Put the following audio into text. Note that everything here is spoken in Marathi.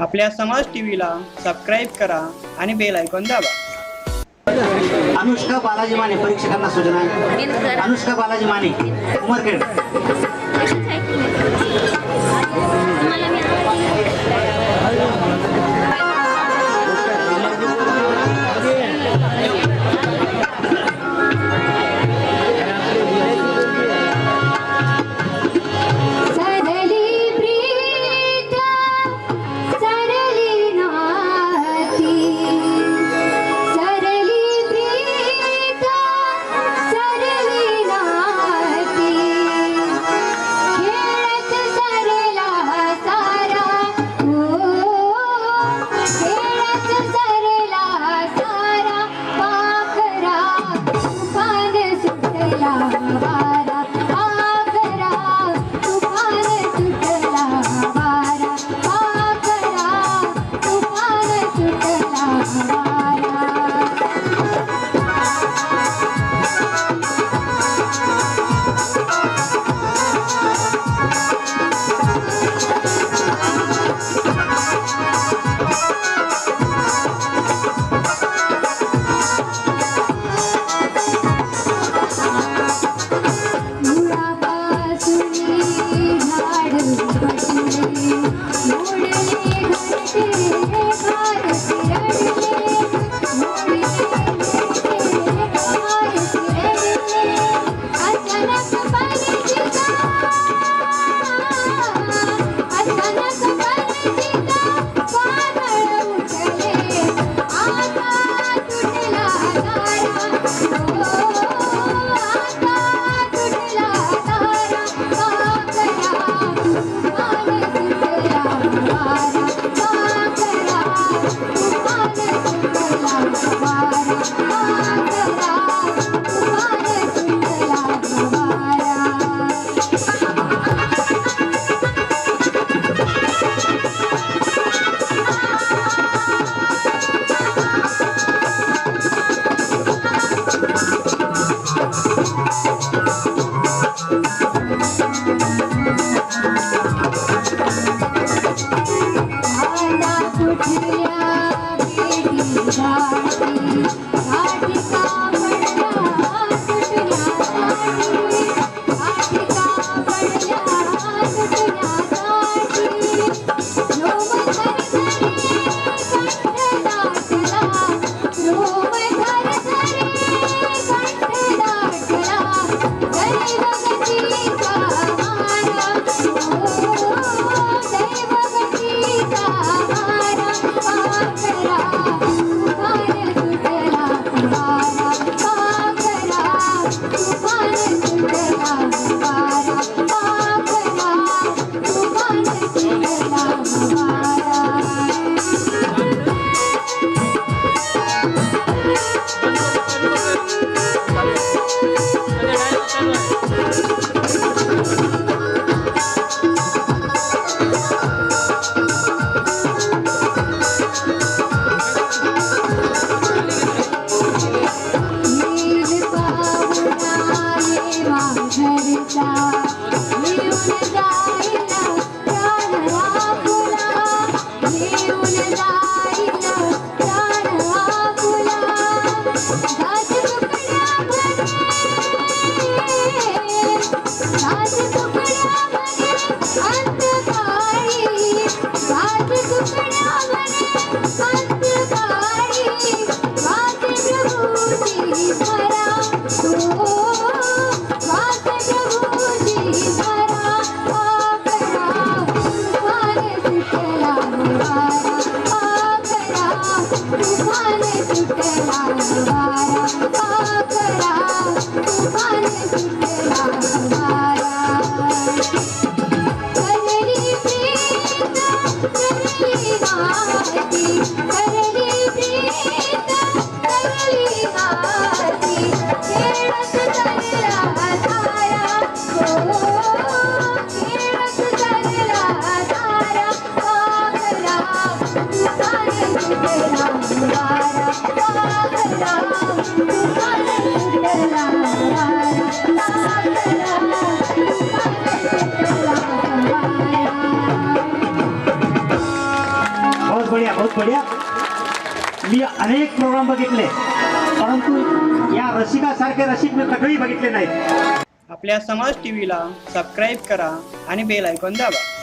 आपल्या समाज टीव्हीला सबस्क्राईब करा आणि बेल ऐकून दाबा. अनुष्का बालाजी माने परीक्षकांना सूचना. अनुष्का बालाजी माने उमरखेड. 呀.お願い! Bye. पड्या. मी अनेक प्रोग्राम बघितले. परंतु या रसिकासारखे रसिक मी कधीही बघितले नाहीत. आपल्या समाज टीव्हीला सबस्क्राईब करा आणि बेल ऐकून दाबा.